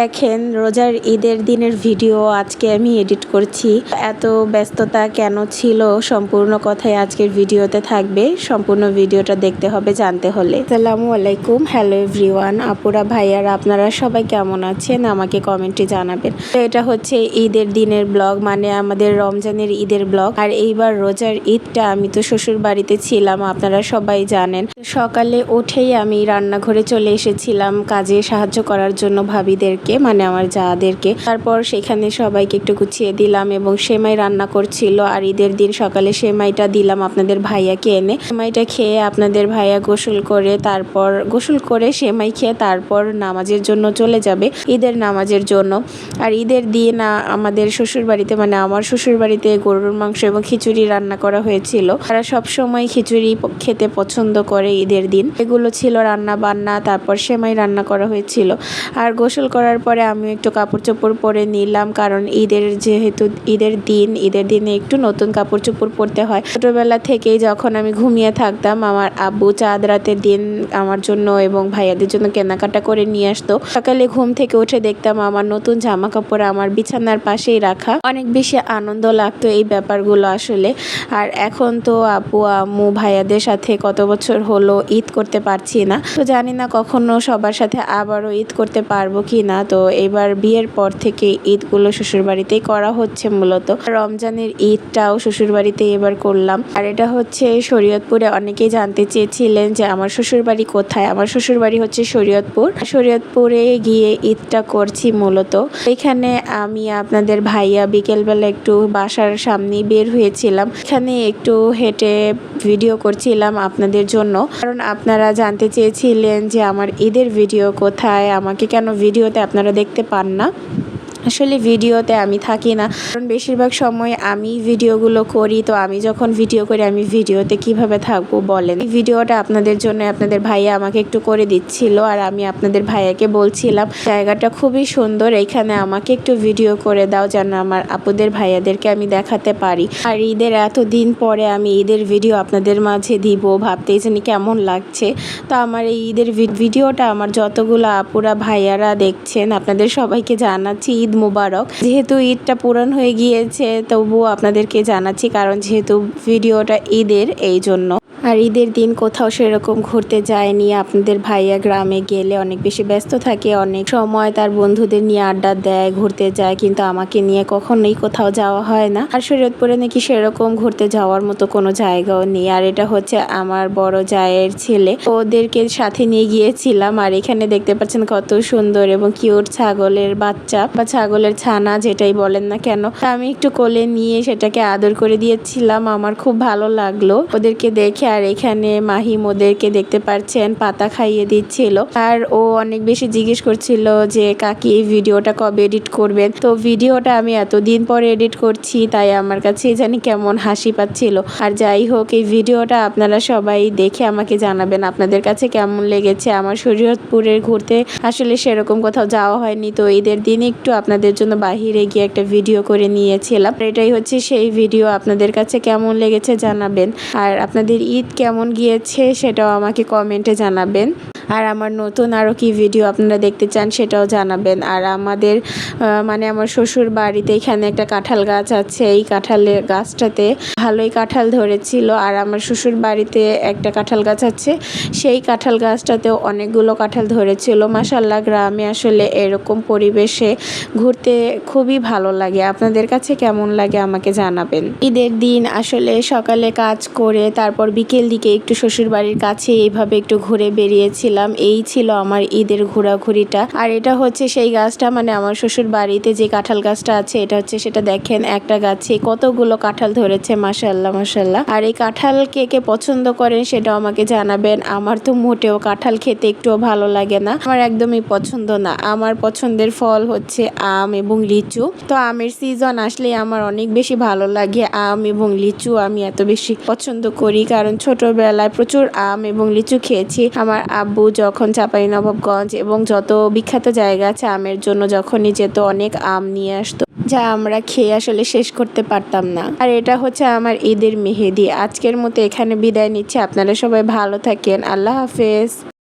দেখেন, রোজার ঈদের দিনের ভিডিও আজকে আমি এডিট করছি। এত ব্যস্ততা কেন ছিল? সম্পূর্ণ কথাই আজকের ভিডিওতে থাকবে। সম্পূর্ণ ভিডিওটা দেখতে হবে, জানতে হলে। আসসালামু আলাইকুম। হ্যালো এভরিওয়ান, আপুরা, ভাইয়ারা, আপনারা সবাই কেমন আছেন? আমাকে কমেন্টে জানাবেন। তো এটা হচ্ছে ঈদের দিনের ব্লগ মানে আমাদের রমজানের ঈদের ব্লগ। আর এইবার রোজার ঈদটা আমি তো শ্বশুর বাড়িতে ছিলাম, আপনারা সবাই জানেন। সকালে উঠেই আমি রান্নাঘরে চলে এসেছিলাম, কাজে সাহায্য করার জন্য ভাবিদেরকে মানে আমার যাদেরকে। তারপর সেখানে সবাইকে একটু গুছিয়ে দিলাম এবং সেমাই রান্না করছিল আর ঈদের দিন সকালে সেমাইটা দিলাম আপনাদের ভাইয়াকে এনে। সেমাইটা খেয়ে আপনাদের ভাইয়া গোসল করে তারপর, গোসল করে সেমাই খেয়ে তারপর নামাজের জন্য চলে যাবে, ঈদের নামাজের জন্য। আর ঈদের দিন আমাদের শ্বশুর বাড়িতে মানে আমার শ্বশুর বাড়িতে গরুর মাংস এবং খিচুড়ি রান্না করা হয়েছিল। তারা সব সময় খিচুড়ি খেতে পছন্দ করে ঈদের দিন। এগুলো ছিল রান্না বান্না তারপর সেমাই রান্না করা হয়েছিল। আর গোসল করার পরে আমি একটু কাপড় চোপড় পরে নিলাম, কারণ ঈদের যেহেতু, ঈদের দিন, ঈদের দিনে একটু নতুন কাপড় চোপড় পরতে হয়। ছোটোবেলা থেকেই যখন আমি ঘুমিয়ে থাকতাম, আমার আব্বু চাঁদ রাতের দিন আমার জন্য এবং ভাইয়াদের জন্য কেনাকাটা করে নিয়ে আসতো। সকালে ঘুম থেকে উঠে দেখতাম আমার নতুন জামা কাপড় আমার বিছানার পাশেই রাখা। অনেক বেশি আনন্দ লাগতো এই ব্যাপারগুলো আসলে। আর এখন তো আপু, আম্মু, ভাইয়াদের সাথে কত বছর হলো, ঈদ করতে পারছি না। তো জানি না কখনো সবার সাথে আবারও ঈদ করতে পারব কি না তো এবার বিয়ের পর থেকে ঈদগুলো শ্বশুরবাড়িতেই করা হচ্ছে মূলত। রমজানের ঈদটাও শ্বশুরবাড়িতে এবার করলাম। আর এটা হচ্ছে শরীয়তপুরে অনেকেই জানতে চেয়েছিলেন যে আমার শ্বশুরবাড়ি কোথায়? আমার শ্বশুরবাড়ি হচ্ছে শরীয়তপুর। শরীয়তপুরে গিয়ে ঈদটা করছি মূলত। এখানে আমি আপনাদের ভাইয়া বিকেলবেলা একটু বাসার সামনে বের হয়েছিলাম। এখানে একটু হেঁটে ভিডিও করছিলাম আপনাদের জন্য। কারণ আপনারা জানতে চেয়েছিলেন যে আমার ঈদের ভিডিও কোথায়? আমাকে কেন ভিডিওতে আপনারা দেখতে পান না। আসলে ভিডিওতে আমি থাকি না। কারণ বেশিরভাগ সময় আমি ভিডিওগুলো করি, তো আমি যখন ভিডিও করি, আমি ভিডিওতে কীভাবে থাকব বলেন। এই ভিডিওটা আপনাদের জন্য আপনাদের ভাইয়া আমাকে একটু করে দিচ্ছিল আর আমি আপনাদের ভাইয়াকে বলছিলাম, জায়গাটা খুবই সুন্দর, এখানে আমাকে একটু ভিডিও করে দাও যেন আমার আপুদের ভাইয়াদেরকে আমি দেখাতে পারি। আর ঈদের এত দিন পরে আমি ঈদের ভিডিও আপনাদের মাঝে দিব, ভাবতেই জানি কেমন লাগছে। তো আমার এই ঈদের ভিডিওটা আমার যতগুলো আপুরা, ভাইয়ারা দেখছেন, আপনাদের সবাইকে জানাচ্ছি, ঈদ মুবারক। যেহেতু ঈদটা পূরণ হয়ে গিয়েছে, তবুও আপনাদেরকে জানাচ্ছি কারণ যেহেতু ভিডিওটা ঈদের, এই জন্য। আর ঈদের দিন কোথাও সেরকম ঘুরতে যায়নি। আপনাদের ভাইয়া গ্রামে গেলে অনেক বেশি ব্যস্ত থাকে, অনেক সময় তার বন্ধুদের নিয়ে আড্ডা দেয়, ঘুরতে যায়, কিন্তু আমাকে নিয়ে কখনোই কোথাও যাওয়া হয় না। আর শরীয়তপুরে নাকি সেরকম ঘুরতে যাওয়ার মতো কোনো জায়গাও নেই। আর এটা হচ্ছে আমার বড় জায়ের ছেলে। ওদেরকে সাথে নিয়ে গিয়েছিলাম আর এখানে দেখতে পাচ্ছেন কত সুন্দর এবং কিউট ছাগলের বাচ্চা বা ছাগলের ছানা যেটাই বলেন না কেন। আমি একটু কোলে নিয়ে সেটাকে আদর করে দিয়েছিলাম, আমার খুব ভালো লাগল। ওদেরকে দেখে আর এখানে মাহিম ওদেরকে দেখতে পাচ্ছেন পাতা খাইয়ে দিচ্ছিল। আর ও অনেক বেশি জিজ্ঞেস করছিল যে, কাকি, এই ভিডিওটা কবে এডিট করবেন তো ভিডিওটা আমি এতদিন পরে এডিট করছি, তাই আমার কাছে জানি কেমন হাসি পাচ্ছিল। আর যাই হোক, এই ভিডিওটা আপনারা সবাই দেখে আমাকে জানাবেন, আপনাদের কাছে কেমন লেগেছে? আমার শরীয়তপুরের ঘুরতে আসলে সেরকম কোথাও যাওয়া হয়নি, তো ঈদের দিন একটু আপনাদের জন্য বাহিরে গিয়ে একটা ভিডিও করে নিয়েছিলাম। এটাই হচ্ছে সেই ভিডিও, আপনাদের কাছে কেমন লেগেছে জানাবেন। আর আপনাদের ঈদ কেমন গিয়েছে সেটাও আমাকে কমেন্টে জানাবেন। আর আমার নতুন আরও কি ভিডিও আপনারা দেখতে চান সেটাও জানাবেন। আর আমাদের মানে আমার শ্বশুর বাড়িতে এখানে একটা কাঁঠাল গাছ আছে। এই কাঁঠালের গাছটাতে ভালোই কাঁঠাল ধরেছিল। আর আমার শ্বশুর বাড়িতে একটা কাঁঠাল গাছ আছে। সেই কাঁঠাল গাছটাতেও অনেকগুলো কাঁঠাল ধরেছিল। মাসাল্লাহ গ্রামে আসলে এরকম পরিবেশে ঘুরতে খুবই ভালো লাগে। আপনাদের কাছে কেমন লাগে আমাকে জানাবেন। ঈদের দিন আসলে সকালে কাজ করে, তারপর বিকেল দিকে একটু শ্বশুর বাড়ির কাছে এইভাবে একটু ঘুরে বেরিয়েছিলাম। এই ছিল আমার ঈদের ঘোরাঘুরিটা। আর এটা হচ্ছে সেই গাছটা মানে আমার শ্বশুর বাড়িতে যে কাঁঠাল গাছটা আছে, এটা হচ্ছে সেটা দেখেন, একটা গাছে কতগুলো কাঁঠাল ধরেছে মাসাল্লাহ মাসাল্লাহ আর এই কাঁঠাল কে কে পছন্দ করেন সেটাও আমাকে জানাবেন। আমার তো মোটেও কাঁঠাল খেতে একটুও ভালো লাগে না। আমার একদমই পছন্দ না। আমার পছন্দের ফল হচ্ছে আম এবং লিচু। তো আমের সিজন আসলে আমার অনেক বেশি ভালো লাগে আম এবং লিচু। আমি এত বেশি পছন্দ করি, কারণ ছোটবেলায় প্রচুর আম এবং লিচু খেয়েছি। আমার আব্বু যখন নবাবগঞ্জ এবং যত বিখ্যাত জায়গা আছে আমের জন্য যখনই যেত, অনেক আম নিয়ে আসতো, যা আমরা খেয়ে আসলে শেষ করতে পারতাম না। আর এটা হচ্ছে আমার ঈদের মেহেদি। আজকের মতো এখানে বিদায় নিচ্ছে। আপনারা সবাই ভালো থাকেন। আল্লাহ হাফেজ।